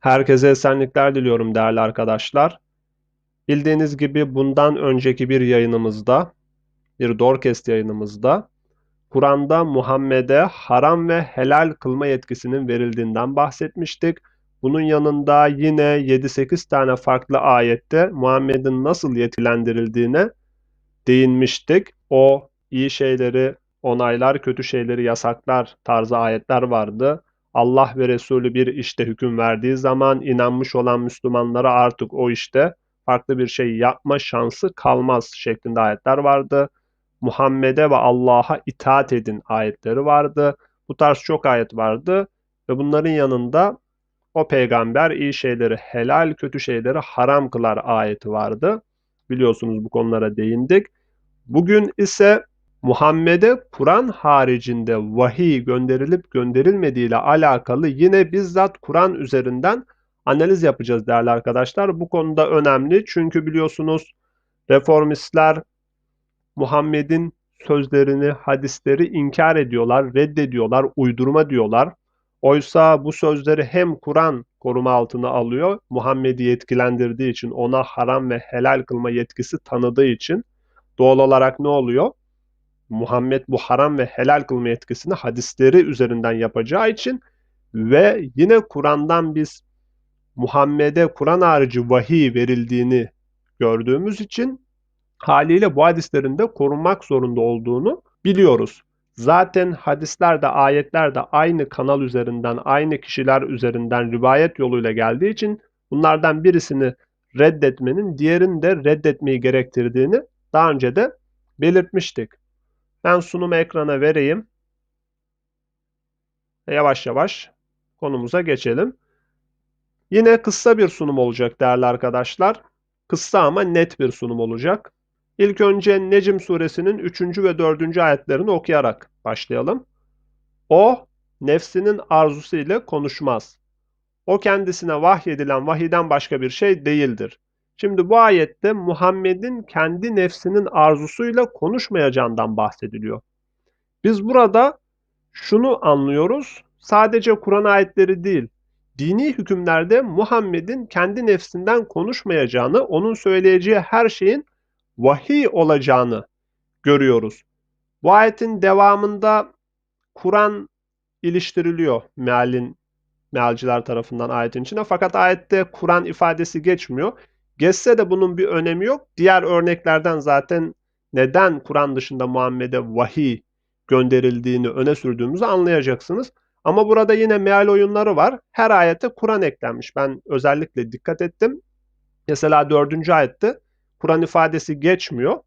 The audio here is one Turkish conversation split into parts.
Herkese esenlikler diliyorum değerli arkadaşlar. Bildiğiniz gibi bundan önceki bir yayınımızda, bir Dorkest yayınımızda Kur'an'da Muhammed'e haram ve helal kılma yetkisinin verildiğinden bahsetmiştik. Bunun yanında yine 7-8 tane farklı ayette Muhammed'in nasıl yetkilendirildiğine değinmiştik. O iyi şeyleri onaylar, kötü şeyleri yasaklar tarzı ayetler vardı. Allah ve Resulü bir işte hüküm verdiği zaman inanmış olan Müslümanlara artık o işte farklı bir şey yapma şansı kalmaz şeklinde ayetler vardı. Muhammed'e ve Allah'a itaat edin ayetleri vardı. Bu tarz çok ayet vardı ve bunların yanında o peygamber iyi şeyleri helal, kötü şeyleri haram kılar ayeti vardı. Biliyorsunuz bu konulara değindik. Bugün ise Muhammed'e Kur'an haricinde vahiy gönderilip gönderilmediği ile alakalı yine bizzat Kur'an üzerinden analiz yapacağız değerli arkadaşlar. Bu konuda önemli çünkü biliyorsunuz reformistler Muhammed'in sözlerini, hadisleri inkar ediyorlar, reddediyorlar, uydurma diyorlar. Oysa bu sözleri hem Kur'an koruma altına alıyor, Muhammed'i yetkilendirdiği için, ona haram ve helal kılma yetkisi tanıdığı için doğal olarak ne oluyor? Muhammed bu haram ve helal kılma yetkisini hadisleri üzerinden yapacağı için ve yine Kur'an'dan biz Muhammed'e Kur'an harici vahiy verildiğini gördüğümüz için haliyle bu hadislerin de korunmak zorunda olduğunu biliyoruz. Zaten hadisler de ayetler de aynı kanal üzerinden, aynı kişiler üzerinden rivayet yoluyla geldiği için bunlardan birisini reddetmenin diğerini de reddetmeyi gerektirdiğini daha önce de belirtmiştik. Ben sunumu ekrana vereyim. Yavaş yavaş konumuza geçelim. Yine kısa bir sunum olacak değerli arkadaşlar. Kısa ama net bir sunum olacak. İlk önce Necm suresinin 3. ve 4. ayetlerini okuyarak başlayalım. O nefsinin arzusu ile konuşmaz. O kendisine vahyedilen vahiden başka bir şey değildir. Şimdi bu ayette Muhammed'in kendi nefsinin arzusuyla konuşmayacağından bahsediliyor. Biz burada şunu anlıyoruz. Sadece Kur'an ayetleri değil, dini hükümlerde Muhammed'in kendi nefsinden konuşmayacağını, onun söyleyeceği her şeyin vahiy olacağını görüyoruz. Bu ayetin devamında Kur'an iliştiriliyor mealin mealciler tarafından ayetin içine. Fakat ayette Kur'an ifadesi geçmiyor. Geçse de bunun bir önemi yok. Diğer örneklerden zaten neden Kur'an dışında Muhammed'e vahiy gönderildiğini öne sürdüğümüzü anlayacaksınız. Ama burada yine meal oyunları var. Her ayete Kur'an eklenmiş. Ben özellikle dikkat ettim. Mesela dördüncü ayette Kur'an ifadesi geçmiyor.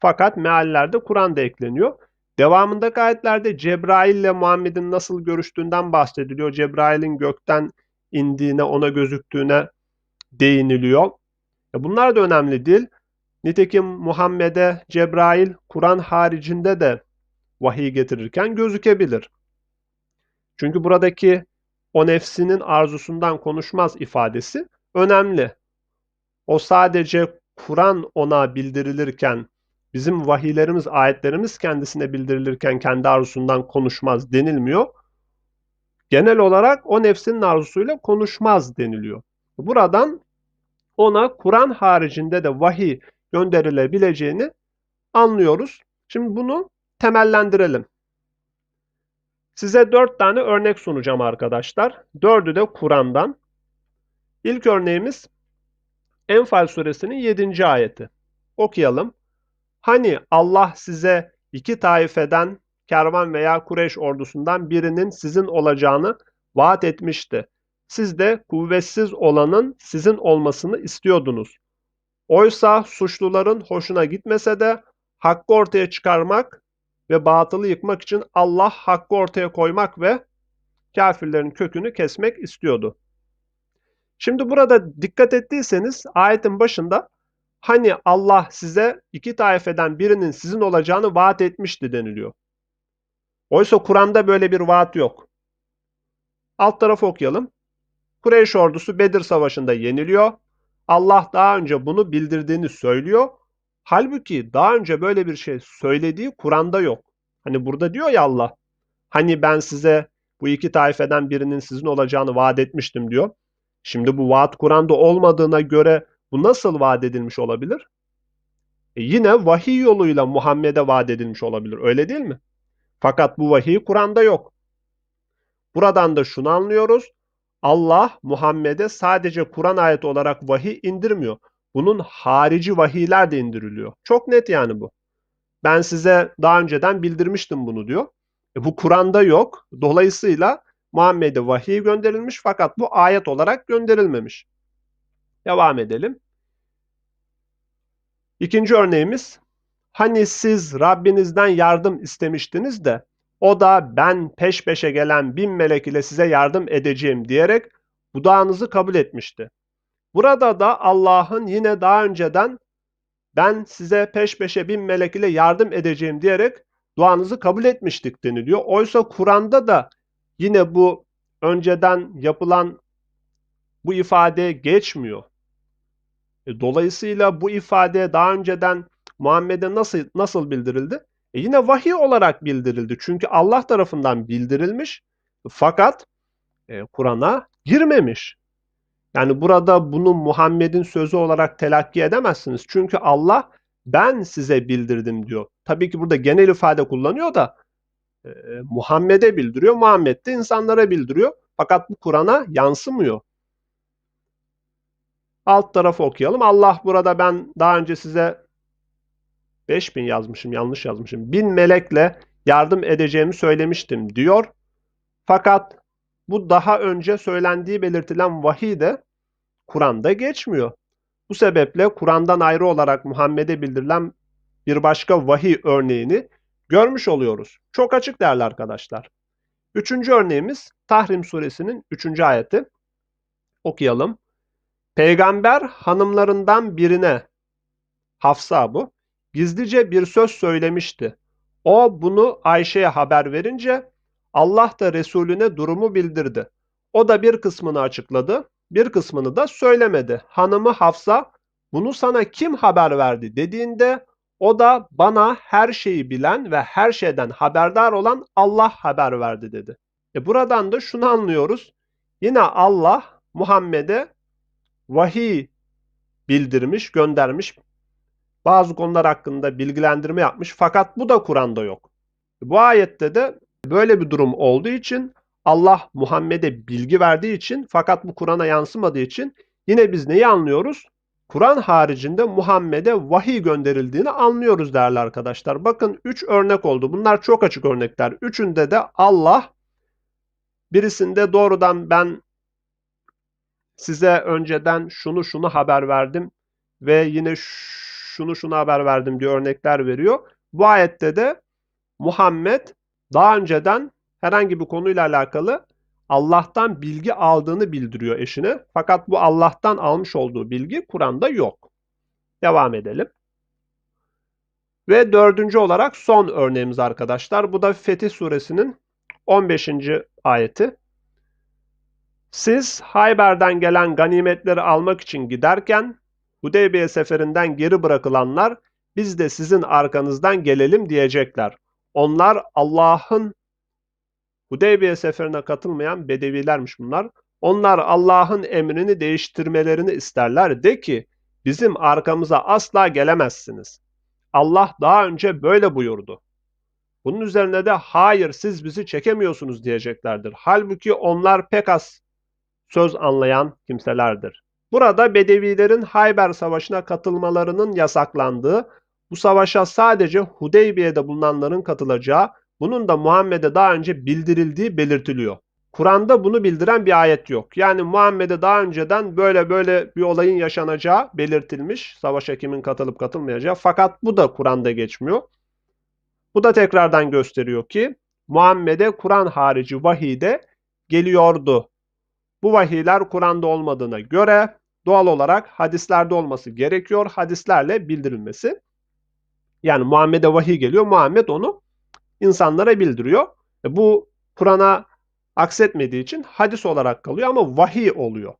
Fakat meallerde Kur'an da ekleniyor. Devamındaki ayetlerde Cebrail ile Muhammed'in nasıl görüştüğünden bahsediliyor. Cebrail'in gökten indiğine, ona gözüktüğüne değiniliyor. Bunlar da önemli değil. Nitekim Muhammed'e Cebrail Kur'an haricinde de vahiy getirirken gözükebilir. Çünkü buradaki o nefsinin arzusundan konuşmaz ifadesi önemli. O sadece Kur'an ona bildirilirken, bizim vahiylerimiz, ayetlerimiz kendisine bildirilirken kendi arzusundan konuşmaz denilmiyor. Genel olarak o nefsinin arzusuyla konuşmaz deniliyor. Buradan ona Kur'an haricinde de vahiy gönderilebileceğini anlıyoruz. Şimdi bunu temellendirelim. Size dört tane örnek sunacağım arkadaşlar. Dördü de Kur'an'dan. İlk örneğimiz Enfal suresinin 7. ayeti. Okuyalım. Hani Allah size iki taifeden kervan veya Kureyş ordusundan birinin sizin olacağını vaat etmişti. Siz de kuvvetsiz olanın sizin olmasını istiyordunuz. Oysa suçluların hoşuna gitmese de hakkı ortaya çıkarmak ve batılı yıkmak için Allah hakkı ortaya koymak ve kafirlerin kökünü kesmek istiyordu. Şimdi burada dikkat ettiyseniz ayetin başında hani Allah size iki taifeden birinin sizin olacağını vaat etmişti deniliyor. Oysa Kur'an'da böyle bir vaat yok. Alt tarafı okuyalım. Kureyş ordusu Bedir Savaşı'nda yeniliyor. Allah daha önce bunu bildirdiğini söylüyor. Halbuki daha önce böyle bir şey söylediği Kur'an'da yok. Hani burada diyor ya Allah. Hani ben size bu iki taifeden birinin sizin olacağını vaat etmiştim diyor. Şimdi bu vaat Kur'an'da olmadığına göre bu nasıl vaat edilmiş olabilir? E yine vahiy yoluyla Muhammed'e vaat edilmiş olabilir. Öyle değil mi? Fakat bu vahiy Kur'an'da yok. Buradan da şunu anlıyoruz. Allah Muhammed'e sadece Kur'an ayeti olarak vahiy indirmiyor. Bunun harici vahiyler de indiriliyor. Çok net yani bu. Ben size daha önceden bildirmiştim bunu diyor. E bu Kur'an'da yok. Dolayısıyla Muhammed'e vahiy gönderilmiş fakat bu ayet olarak gönderilmemiş. Devam edelim. İkinci örneğimiz hani siz Rabbinizden yardım istemiştiniz de o da ben peş peşe gelen bin melek ile size yardım edeceğim diyerek budağınızı kabul etmişti. Burada da Allah'ın yine daha önceden ben size peş peşe bin melek ile yardım edeceğim diyerek duanızı kabul etmiştik deniliyor. Oysa Kur'an'da da yine bu önceden yapılan bu ifade geçmiyor. E, dolayısıyla bu ifade daha önceden Muhammed'e nasıl nasıl bildirildi? E yine vahiy olarak bildirildi. Çünkü Allah tarafından bildirilmiş fakat e, Kur'an'a girmemiş. Yani burada bunu Muhammed'in sözü olarak telakki edemezsiniz. Çünkü Allah ben size bildirdim diyor. Tabii ki burada genel ifade kullanıyor da e, Muhammed'e bildiriyor. Muhammed de insanlara bildiriyor. Fakat bu Kur'an'a yansımıyor. Alt tarafı okuyalım. Allah burada ben daha önce size 5000 yazmışım, yanlış yazmışım. Bin melekle yardım edeceğimi söylemiştim diyor. Fakat bu daha önce söylendiği belirtilen vahiy de Kur'an'da geçmiyor. Bu sebeple Kur'an'dan ayrı olarak Muhammed'e bildirilen bir başka vahiy örneğini görmüş oluyoruz. Çok açık değerli arkadaşlar. Üçüncü örneğimiz Tahrim suresinin üçüncü ayeti. Okuyalım. Peygamber hanımlarından birine, Hafsa bu, gizlice bir söz söylemişti. O bunu Ayşe'ye haber verince Allah da Resulüne durumu bildirdi. O da bir kısmını açıkladı, bir kısmını da söylemedi. Hanımı Hafsa bunu sana kim haber verdi dediğinde o da bana her şeyi bilen ve her şeyden haberdar olan Allah haber verdi dedi. E buradan da şunu anlıyoruz. Yine Allah Muhammed'e vahiy bildirmiş, göndermiş. Bazı konular hakkında bilgilendirme yapmış fakat bu da Kur'an'da yok. Bu ayette de böyle bir durum olduğu için Allah Muhammed'e bilgi verdiği için fakat bu Kur'an'a yansımadığı için yine biz neyi anlıyoruz? Kur'an haricinde Muhammed'e vahiy gönderildiğini anlıyoruz değerli arkadaşlar. Bakın 3 örnek oldu. Bunlar çok açık örnekler. Üçünde de Allah birisinde doğrudan ben size önceden şunu şunu haber verdim ve yine şunu şunu haber verdim diye örnekler veriyor. Bu ayette de Muhammed daha önceden herhangi bir konuyla alakalı Allah'tan bilgi aldığını bildiriyor eşine. Fakat bu Allah'tan almış olduğu bilgi Kur'an'da yok. Devam edelim. Ve dördüncü olarak son örneğimiz arkadaşlar. Bu da Fetih suresinin 15. ayeti. Siz Hayber'den gelen ganimetleri almak için giderken Hudeybiye seferinden geri bırakılanlar biz de sizin arkanızdan gelelim diyecekler. Onlar Allah'ın Hudeybiye seferine katılmayan bedevilermiş bunlar. Onlar Allah'ın emrini değiştirmelerini isterler. De ki bizim arkamıza asla gelemezsiniz. Allah daha önce böyle buyurdu. Bunun üzerine de hayır siz bizi çekemiyorsunuz diyeceklerdir. Halbuki onlar pek az söz anlayan kimselerdir. Burada Bedevilerin Hayber Savaşı'na katılmalarının yasaklandığı, bu savaşa sadece Hudeybiye'de bulunanların katılacağı, bunun da Muhammed'e daha önce bildirildiği belirtiliyor. Kur'an'da bunu bildiren bir ayet yok. Yani Muhammed'e daha önceden böyle böyle bir olayın yaşanacağı belirtilmiş. Savaşa kimin katılıp katılmayacağı. Fakat bu da Kur'an'da geçmiyor. Bu da tekrardan gösteriyor ki Muhammed'e Kur'an harici vahide geliyordu. Bu vahiyler Kur'an'da olmadığına göre doğal olarak hadislerde olması gerekiyor. Hadislerle bildirilmesi. Yani Muhammed'e vahiy geliyor. Muhammed onu insanlara bildiriyor. E bu Kur'an'a aksetmediği için hadis olarak kalıyor ama vahiy oluyor.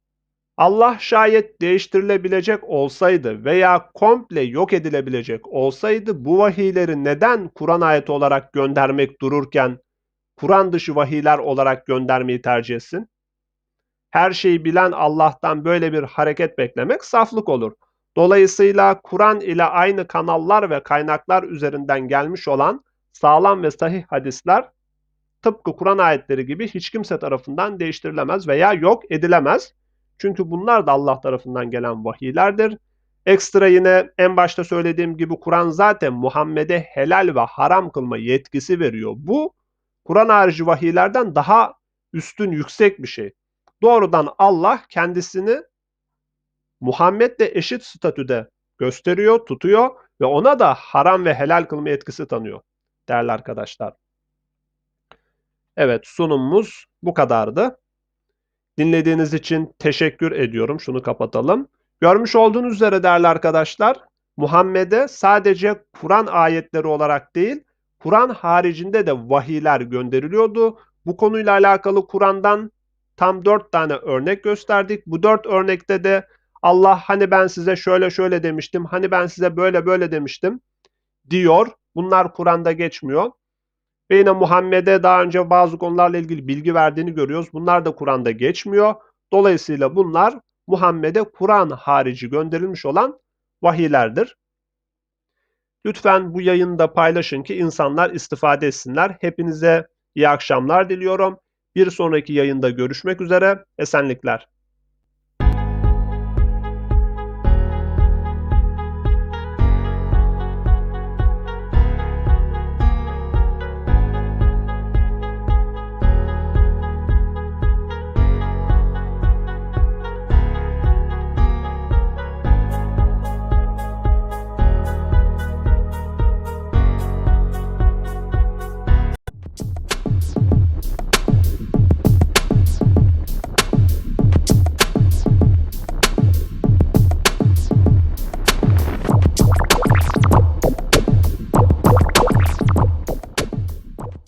Allah şayet değiştirilebilecek olsaydı veya komple yok edilebilecek olsaydı bu vahiyleri neden Kur'an ayeti olarak göndermek dururken Kur'an dışı vahiyler olarak göndermeyi tercih etsin? Her şeyi bilen Allah'tan böyle bir hareket beklemek saflık olur. Dolayısıyla Kur'an ile aynı kanallar ve kaynaklar üzerinden gelmiş olan sağlam ve sahih hadisler tıpkı Kur'an ayetleri gibi hiç kimse tarafından değiştirilemez veya yok edilemez. Çünkü bunlar da Allah tarafından gelen vahiylerdir. Ekstra yine en başta söylediğim gibi Kur'an zaten Muhammed'e helal ve haram kılma yetkisi veriyor. Bu Kur'an harici vahiylerden daha üstün yüksek bir şey. Doğrudan Allah kendisini Muhammed'le eşit statüde gösteriyor, tutuyor ve ona da haram ve helal kılma yetkisi tanıyor değerli arkadaşlar. Evet sunumumuz bu kadardı. Dinlediğiniz için teşekkür ediyorum. Şunu kapatalım. Görmüş olduğunuz üzere değerli arkadaşlar, Muhammed'e sadece Kur'an ayetleri olarak değil, Kur'an haricinde de vahiyler gönderiliyordu. Bu konuyla alakalı Kur'an'dan tam dört tane örnek gösterdik. Bu dört örnekte de Allah hani ben size şöyle şöyle demiştim, hani ben size böyle böyle demiştim diyor. Bunlar Kur'an'da geçmiyor. Ve yine Muhammed'e daha önce bazı konularla ilgili bilgi verdiğini görüyoruz. Bunlar da Kur'an'da geçmiyor. Dolayısıyla bunlar Muhammed'e Kur'an harici gönderilmiş olan vahiylerdir. Lütfen bu yayını da paylaşın ki insanlar istifade etsinler. Hepinize iyi akşamlar diliyorum. Bir sonraki yayında görüşmek üzere. Esenlikler.